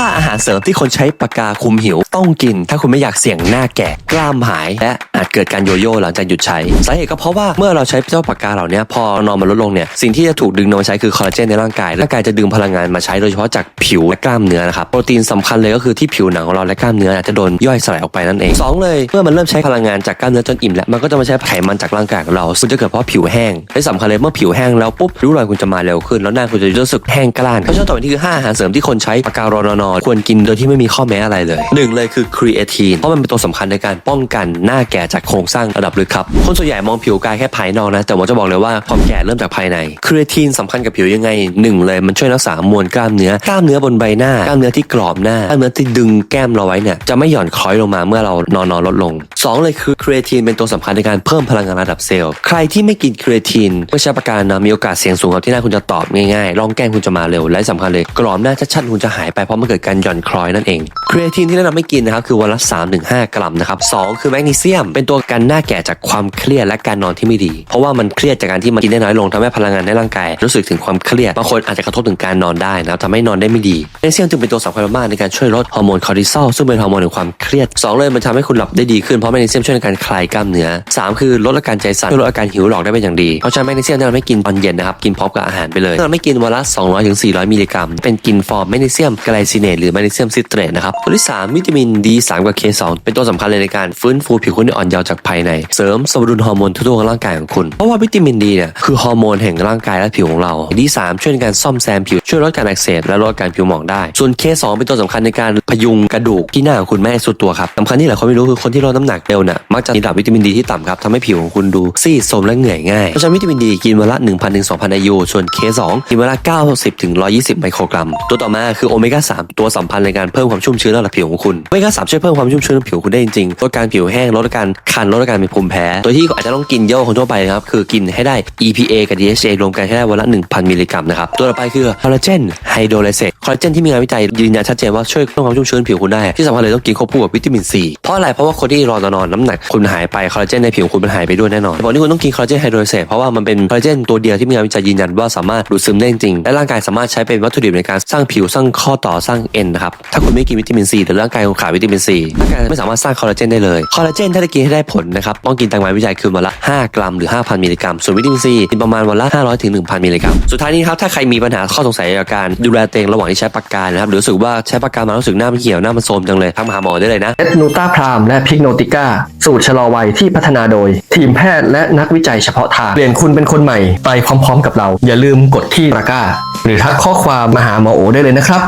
5อาหารเสริมที่คนใช้ปากกาคุมหิวต้องกิน ถ้าคุณไม่อยากเสี่ยงหน้าแก่กล้ามหาย และอาจเกิดการโยโย่หลังจากหยุดใช้สาเหตุก็เพราะว่าเมื่อเราใช้เจ้าปากกาเหล่านี้พอนอนมันลดลงเนี่ยสิ่งที่จะถูกดึงนำมาใช้คือคอลลาเจนในร่างกายร่างกายจะดึงพลังงานมาใช้โดยเฉพาะจากผิวและกล้ามเนื้อนะครับโปรตีนสำคัญเลยก็คือที่ผิวหนังของเราและกล้ามเนื้อจะโดนย่อยสลายออกไปนั่นเองสองเลยเมื่อมันเริ่มใช้พลังงานจากกล้ามเนื้อจนอิ่มแล้วมันก็จะมาใช้ไขมันจากร่างกายของเราซึ่งจะเกิดเพราะผิวแห้งและสำคัญเลยเมื่อผิวแห้งแล้วปุ๊บริ้วรอยคุณจะมาเร็วขึ้นแล้วหน้าคุณจะรู้สึกแห้งกร้านเพราะฉะนั้นต่อไปนี้คือห้าอาหารเสริมที่คนใช้ปากการอนอนควรกินโดยที่ไม่มีข้อแม้อะไรเลยหนึ่งเลยคือครีเอทีนเพราะมันเป็นตัวสำคัญในการป้องกันหน้าแก่จากโครงสร้างระดับลึกครับคนส่วนใหญ่มองผิวกายแค่ภายนอกนะแต่ผมจะบอกเลยว่าความแก่เริ่มจากภายในครีเอทีนสำคัญกับผิวยังไงหนึ่งเลยมันช่วยรักษามวลกล้ามเนื้อกล้ามเนื้อบนใบหน้ากล้ามเนื้อที่กรอบหน้ากล้ามเนื้อที่ดึงแก้มเราไว้เนี่ยจะไม่หย่อนคล้อยลงมาเมื่อเรานอนนอนลดลงสองเลยคือครีเอทีนเป็นตัวสำคัญในการเพิ่มพลังงานระดับเซลล์ใครที่ไม่กินครีเอทีนเมื่อใช้ประการนะมีโอกาสเสี่ยงสูงครับที่หน้าคุณจะตอบง่ายๆร่องแก้มคุณจะมาเร็วและสำคัญเลยกรอบหน้าชัดๆคุณจะหายไปเพราะมันเกิดการหย่อนคล้อยนั่นเองครีเอทีนที่แนะนำให้กินนะครับคือวันละ 3-5 กรัมนะครับสองคือแมกนีเซียม เป็นตัวกันหน้าแก่จากความเครียดและการนอนที่ไม่ดี เพราะว่ามันเครียดจากการที่มันกินได้น้อยลงทำให้พลังงานในร่างกายรู้สึกถึงความเครียดบางคนอาจจะกระทบถึงการนอนได้นะครับทำให้นอนได้ไม่ดีแมกนีเซียมจึงเป็นตัวสำคัญมากในการช่วยลดฮอร์โมนคอร์ติซอลซึ่งเป็นฮอร์โมนแห่งความเครียดสองเลยมันทำให้คุณหลับได้ดีขึ้นเพราะแมกนีเซียมช่วยในการคลายกล้ามเนื้อสามคือลดอาการใจสั่นช่วยลดอาการหิวหลอกได้เป็นอย่างดีเพราะฉะนั้นแมกนีเซียมแนะนำให้กินตอนเย็นนะครับกินพร้อมกับอาหารไปเลยแนะนำให้กินวันละ200-400มิลลิกรัมเป็นกินฟอร์มแมกนีเซียมไกลซิเนตหรือแมกนีเซียมซิตเตรตนะครับตัวที่สามวิตามิน D3 กับ K2 เป็นตัวสำคัญเลยในการฟื้นฟูผิวคุณให้อ่อนเยาว์จากภายใน เสริมสมดุลฮอร์โมนทั่วๆของร่างกายของคุณ เพราะว่าวิตามินดีเนี่ยคือฮอร์โมนแห่งร่างกายและผิวของเรา D3 ช่วยในการซ่อมแซมผิวช่วยลดการอักเสบและลดการผิวหมองได้ ส่วน K2 เป็นตัวสำคัญในการพยุงกระดูกที่หน้าของคุณไม่ให้สุดตัวครับสำคัญที่หลายคนไม่รู้คือคนที่ลดน้ำหนักเร็วน่ะมักจะมีระดับวิตามินดีที่ต่ำครับทำให้ผิวของคุณดูซีดโทรมและเหนื่อยง่ายเพราะฉะนั้นวิตามินดีกินวันละ 1,000-2,000 IU ส่วน K2 กินวันละ 90-120 ไมโครกรัม ตัวต่อมาคือโอเมก้า 3ตัวสัมพันธ์ในการเพิ่มความชุ่มชื้นระดับผิวของคุณเมก้าสามช่วยเพิ่มความชุ่มชื้นผิวคุณได้จริงๆลดการผิวแห้งลดการคันลดการเป็นภูมิแพ้ ตัวที่อาจจะต้องกินเยอะของทั่วไปนะครับคือกินให้ได้ EPA กับ DHA รวมกันให้ได้วันละ 1,000 มิลลิกรัมนะครับตัวต่อไปคือคอลลาเจนไฮโดรไลเซตคอลลาเจนที่มีงานวิจัยยืนยันชัดเจนว่าช่วยเพิ่มความชุ่มชื้นผิวคุณได้ ที่สำคัญเลยต้องกินควบคู่กับวิตามินซีเพราะอะไรเพราะว่าคนที่รอนอนน้ำหนักคุณหายไปคอลลาเจนในผิวคุณมันหายไปด้วยแน่นอนบอกที่คุณต้องกินคอลลาเจนไฮโดรเซตเพราะว่ามันเป็นคอลลาเจนตัวเดียวที่มีงานวิจัยยืนยันว่าสามารถดูดซึมได้จริงและร่างกายสามารถใช้เป็นวัตถุดิบในการสร้างผิวสร้างข้อต่อสร้างเอ็นนะครับถ้าคุณไม่กินวิตามินซีหรือร่างกายคุณขาดวิตามินซีร่างกายไม่สามารถสร้างคอลลาเจนได้เลยคอลลาเจนถ้าจะกินให้ได้ผลนะครับต้องกินตามงานวิจัยคือวันละ 5 กรัมหรือ 5,000 มิลลิกรัม ส่วนวิตามินซีกินประมาณวันละ 500ถึง1,000 มิลลิกรัม สุดท้ายนี้ครับถ้าใครมีปัญหาข้อสงสัยเกี่ยวกับการดูแลตัวเองระหว่างที่ใช้ปากกานะครับหรือรู้สึกว่าใช้ปากกามารู้สึกหน้ามันเหี่ยวหน้ามันโทรมจังเลยทักมาหาหมอได้เลยนะ เอสนูต้าพรามและพิกโนติก้าสูตรชะลอวัยที่พัฒนาโดย ทีมแพทย์และนักวิจัยเฉพาะทาง เปลี่ยนคุณเป็นคนใหม่ไปพร้อมๆกับเรา อย่าลืมกดที่ตะกร้า หรือทักข้อความมาหาหมอโอได้เลยนะครับ